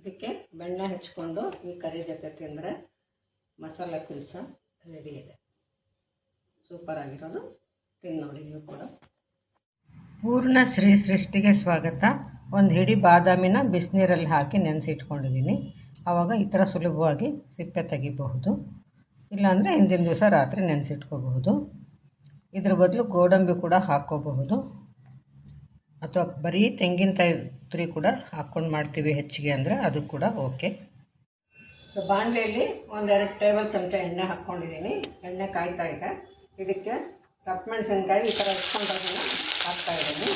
ಇದಕ್ಕೆ ಬೆಣ್ಣೆ ಹಚ್ಕೊಂಡು ಈ ಕರಿ ಜೊತೆ ತಿಂದರೆ ಮಸಾಲೆ ಕುಲ್ಸ ರೆಡಿ ಇದೆ. ಸೂಪರ್ ಆಗಿರೋದು. ತಿಂದು ನೋಡಿ ನೀವು ಕೂಡ. ಪೂರ್ಣ ಶ್ರೀ ಸೃಷ್ಟಿಗೆ ಸ್ವಾಗತ. ಒಂದು ಹಿಡಿ ಬಾದಾಮಿನ ಬಿಸಿನೀರಲ್ಲಿ ಹಾಕಿ ನೆನೆಸಿಟ್ಕೊಂಡಿದ್ದೀನಿ. ಆವಾಗ ಈ ಥರ ಸುಲಭವಾಗಿ ಸಿಪ್ಪೆ ತೆಗಿಬಹುದು. ಇಲ್ಲಾಂದರೆ ಹಿಂದಿನ ದಿವಸ ರಾತ್ರಿ ನೆನೆಸಿಟ್ಕೋಬಹುದು. ಇದ್ರ ಬದಲು ಗೋಡಂಬಿ ಕೂಡ ಹಾಕ್ಕೋಬಹುದು ಅಥವಾ ಬರೀ ತೆಂಗಿನಕಾಯಿ ತುರಿ ಕೂಡ ಹಾಕ್ಕೊಂಡು ಮಾಡ್ತೀವಿ ಹೆಚ್ಚಿಗೆ ಅಂದರೆ ಅದು ಕೂಡ ಓಕೆ. ಬಾಣಲೆಯಲ್ಲಿ ಒಂದೆರಡು ಟೇಬಲ್ ಚಮಚ ಎಣ್ಣೆ ಹಾಕ್ಕೊಂಡಿದ್ದೀನಿ. ಎಣ್ಣೆ ಕಾಯ್ತಾ ಇದೆ. ಇದಕ್ಕೆ ಕಪ್ಪು ಮೆಣಸಿನ್ಕಾಯಿ ಈ ಥರ ಇಟ್ಕೊಂಡೋದನ್ನು ಹಾಕ್ತಾ ಇದ್ದೀನಿ.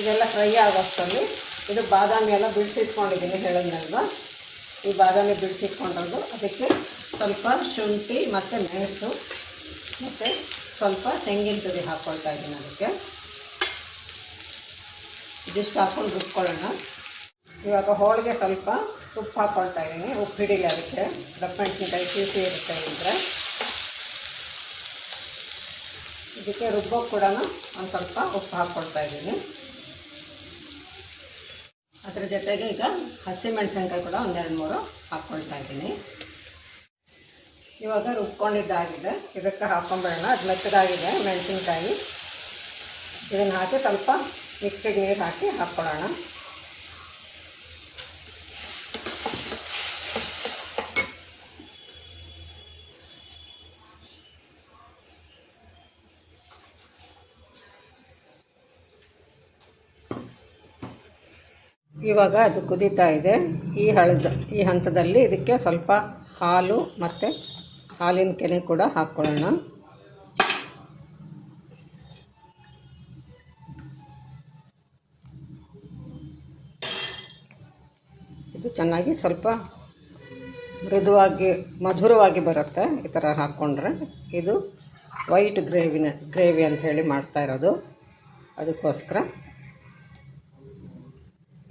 ಇದೆಲ್ಲ ಫ್ರೈ ಆಗೋಷ್ಟರಲ್ಲಿ ಇದು ಬಾದಾಮಿ ಎಲ್ಲ ಬಿಡಿಸಿಟ್ಕೊಂಡಿದ್ದೀನಿ ಹೇಳಿದ್ನಲ್ವ? ಈ ಬಾದಾಮಿ ಬಿಡಿಸಿಟ್ಕೊಂಡಿರೋದು ಅದಕ್ಕೆ ಸ್ವಲ್ಪ ಶುಂಠಿ ಮತ್ತು ಮೆಣಸು ಮತ್ತು ಸ್ವಲ್ಪ ತೆಂಗಿನ ತುರಿ ಹಾಕ್ಕೊಳ್ತಾ ಇದ್ದೀನಿ ಅದಕ್ಕೆ. ಇದಿಷ್ಟು ಹಾಕ್ಕೊಂಡು ರುಬ್ಕೊಳ್ಳೋಣ. ಇವಾಗ ಹೋಳಿಗೆ ಸ್ವಲ್ಪ ಉಪ್ಪು ಹಾಕ್ಕೊಳ್ತಾ ಇದ್ದೀನಿ. ಉಪ್ಪು ಹಿಡಿಲಿ ಅದಕ್ಕೆ. ದಪ್ಪ ಮೆಣಸಿನ್ಕಾಯಿ ಸಿಹಿ ಇರುತ್ತೆ ಅಂದರೆ ಇದಕ್ಕೆ ರುಬ್ಬೋ ಕೂಡ ಒಂದು ಸ್ವಲ್ಪ ಉಪ್ಪು ಹಾಕ್ಕೊಳ್ತಾ ಇದ್ದೀನಿ. ಅದರ ಜೊತೆಗೆ ಈಗ ಹಸಿಮೆಣಸಿನ್ಕಾಯಿ ಕೂಡ ಒಂದೆರಡು ಮೂರು ಹಾಕ್ಕೊಳ್ತಾ ಇದ್ದೀನಿ. ಇವಾಗ ರುಬ್ಕೊಂಡಿದ್ದಾಗಿದೆ. ಇದಕ್ಕೆ ಹಾಕ್ಕೊಂಬಿಡೋಣ ಅದು ಮೆತ್ತಗಾಗಿದೆ ಮೆಣಸಿನ್ಕಾಯಿ. ಇದನ್ನು ಹಾಕಿ ಸ್ವಲ್ಪ ಮಿಕ್ಸಿಗೆ ನೀರು ಹಾಕಿ ಹಾಕ್ಕೊಳ್ಳೋಣ. ಇವಾಗ ಅದು ಕುದೀತಾ ಇದೆ. ಈ ಹಳದ, ಈ ಹಂತದಲ್ಲಿ ಇದಕ್ಕೆ ಸ್ವಲ್ಪ ಹಾಲು ಮತ್ತು ಹಾಲಿನ ಕೆನೆ ಕೂಡ ಹಾಕ್ಕೊಳ್ಳೋಣ ಇದು ಚೆನ್ನಾಗಿ ಸ್ವಲ್ಪ ಮೃದುವಾಗಿ, ಮಧುರವಾಗಿ ಬರುತ್ತೆ ಈ ಥರ ಹಾಕ್ಕೊಂಡ್ರೆ ಇದು ವೈಟ್ ಗ್ರೇವಿನ, ಗ್ರೇವಿ ಅಂತ ಹೇಳಿ ಮಾಡ್ತಾ ಇರೋದು. ಅದಕ್ಕೋಸ್ಕರ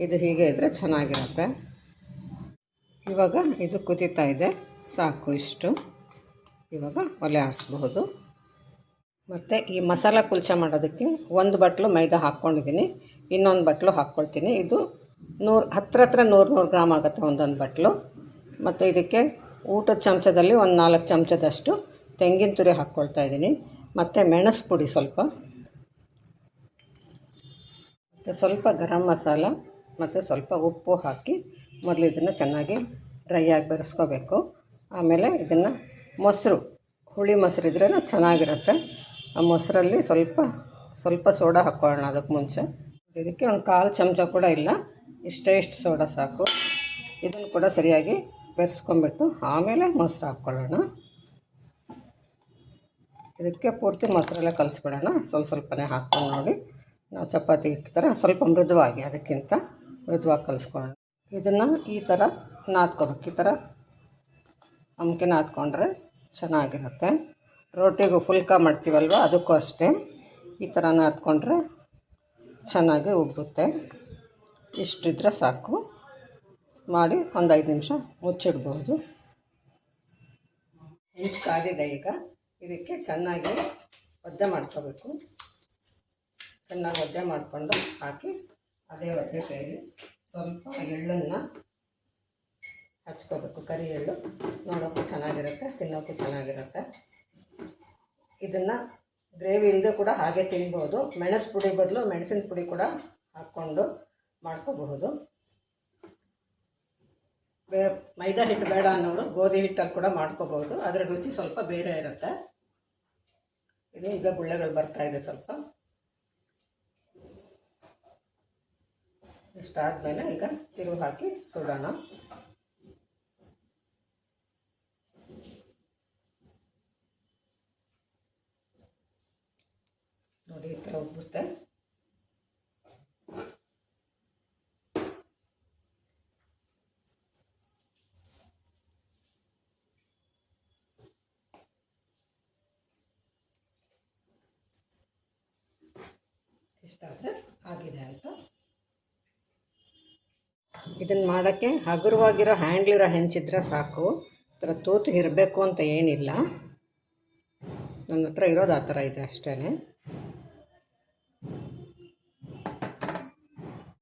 ಇದು ಹೀಗೆ ಇದ್ದರೆ ಚೆನ್ನಾಗಿರುತ್ತೆ. ಇವಾಗ ಇದು ಕುದೀತಾ ಇದೆ. ಸಾಕು ಇಷ್ಟು. ಇವಾಗ ಒಲೆ ಹಾಸ್ಬಹುದು. ಮತ್ತು ಈ ಮಸಾಲ ಕುಲ್ಚ ಮಾಡೋದಕ್ಕೆ ಒಂದು ಬಟ್ಲು ಮೈದಾ ಹಾಕ್ಕೊಂಡಿದ್ದೀನಿ. ಇನ್ನೊಂದು ಬಟ್ಲು ಹಾಕ್ಕೊಳ್ತೀನಿ. ಇದು ನೂರು ಹತ್ರ ಹತ್ರ ನೂರು ನೂರು ಗ್ರಾಮ್ ಆಗುತ್ತೆ ಒಂದೊಂದು ಬಟ್ಲು. ಮತ್ತು ಇದಕ್ಕೆ ಊಟದ ಚಮಚದಲ್ಲಿ ಒಂದು ನಾಲ್ಕು ಚಮಚದಷ್ಟು ತೆಂಗಿನ ತುರಿ ಹಾಕ್ಕೊಳ್ತಾ ಇದ್ದೀನಿ. ಮತ್ತು ಮೆಣಸು ಪುಡಿ ಸ್ವಲ್ಪ. ಮತ್ತು ಸ್ವಲ್ಪ ಗರಂ ಮಸಾಲ. ಮತ್ತು ಸ್ವಲ್ಪ ಉಪ್ಪು ಹಾಕಿ ಮೊದಲು ಇದನ್ನು ಚೆನ್ನಾಗಿ ಡ್ರೈ ಆಗಿ ಬೆರೆಸ್ಕೋಬೇಕು. ಆಮೇಲೆ ಇದನ್ನು ಮೊಸರು, ಹುಳಿ ಮೊಸರು ಇದ್ರೇ ಚೆನ್ನಾಗಿರುತ್ತೆ. ಆ ಮೊಸರಲ್ಲಿ ಸ್ವಲ್ಪ ಸ್ವಲ್ಪ ಸೋಡಾ ಹಾಕ್ಕೊಳ್ಳೋಣ ಅದಕ್ಕೆ ಮುಂಚೆ. ಇದಕ್ಕೆ ಒಂದು ಕಾಲು ಚಮಚ ಕೂಡ ಇಲ್ಲ, ಇಷ್ಟೇ ಇಷ್ಟು ಸೋಡಾ ಸಾಕು. ಇದನ್ನು ಕೂಡ ಸರಿಯಾಗಿ ಬೆರೆಸ್ಕೊಂಬಿಟ್ಟು ಆಮೇಲೆ ಮೊಸರು ಹಾಕ್ಕೊಳ್ಳೋಣ. ಇದಕ್ಕೆ ಪೂರ್ತಿ ಮೊಸರೆಲ್ಲ ಕಲಿಸ್ಬಿಡೋಣ. ಸ್ವಲ್ಪ ಸ್ವಲ್ಪನೇ ಹಾಕ್ಕೊಂಡು ನೋಡಿ. ನಾವು ಚಪಾತಿ ಥರ ಸ್ವಲ್ಪ ಮೃದುವಾಗಿ ಅದಕ್ಕಿಂತ. ಮೃದುವಾಗಿ ಕಲಿಸ್ಕೊಳ್ಳೋಣ. ಇದನ್ನು ಈ ಥರ ನಾದ್ಕೋಬೇಕು. ಈ ಥರ ಅಮ್ಕೆ ನಾದ್ಕೊಂಡ್ರೆ ಚೆನ್ನಾಗಿರುತ್ತೆ. ರೊಟ್ಟಿಗೂ ಫುಲ್ಕ ಮಾಡ್ತೀವಲ್ವ? ಅದಕ್ಕೂ ಅಷ್ಟೇ. ಈ ಥರ ನಾದ್ಕೊಂಡ್ರೆ ಚೆನ್ನಾಗಿ ಉಬ್ಬುತ್ತೆ. ಇಷ್ಟಿದ್ರೆ ಸಾಕು. ಮಾಡಿ ಒಂದು ಐದು ನಿಮಿಷ ಮುಚ್ಚಿಡ್ಬೋದು. ಕಾದಿದೆ ಈಗ. ಇದಕ್ಕೆ ಚೆನ್ನಾಗಿ ಒದ್ದೆ ಮಾಡ್ಕೋಬೇಕು. ಚೆನ್ನಾಗಿ ಒದ್ದೆ ಮಾಡಿಕೊಂಡು ಹಾಕಿ ಅದೇ ಒದ್ದೆ ಸ್ವಲ್ಪ ಎಳ್ಳನ್ನು ಹಚ್ಕೋಬೇಕು. ಕರಿ ಎಳ್ಳು ನೋಡೋಕ್ಕೂ ಚೆನ್ನಾಗಿರುತ್ತೆ, ತಿನ್ನೋಕ್ಕೂ ಚೆನ್ನಾಗಿರುತ್ತೆ. ಇದನ್ನು ಗ್ರೇವಿ ಇಲ್ಲದೆ ಕೂಡ ಹಾಗೆ ತಿನ್ಬೋದು. ಮೆಣಸು ಪುಡಿ ಬದಲು ಮೆಣಸಿನ ಪುಡಿ ಕೂಡ ಹಾಕ್ಕೊಂಡು ಮಾಡ್ಕೋಬಹುದು. ಮೈದಾ ಹಿಟ್ಟು ಬೇಡ ಅನ್ನೋರು ಗೋಧಿ ಹಿಟ್ಟಲ್ಲಿ ಕೂಡ ಮಾಡ್ಕೋಬಹುದು. ಅದರ ರುಚಿ ಸ್ವಲ್ಪ ಬೇರೆ ಇರುತ್ತೆ. ಇದು ಈಗ ಗುಳ್ಳೆಗಳು ಬರ್ತಾ ಇದೆ ಸ್ವಲ್ಪ. ಇಷ್ಟಾದಮೇಲೆ ಈಗ ತಿರುವು ಹಾಕಿ ಸುಡೋಣ. ನೋಡಿ ಈ ಥರ ಉಬ್ಬುತ್ತೆ ಇಷ್ಟಾದರೆ ಆಗಿದೆ ಅಂತ ಇದನ್ನು ಮಾಡೋಕ್ಕೆ ಹಗುರವಾಗಿರೋ ಹ್ಯಾಂಡ್ಲಿರೋ ಹೆಂಚಿದ್ರೆ ಸಾಕು. ಥರ ತೂತು ಇರಬೇಕು ಅಂತ ಏನಿಲ್ಲ. ನನ್ನ ಹತ್ರ ಇರೋದು ಆ ಥರ ಇದೆ ಅಷ್ಟೇ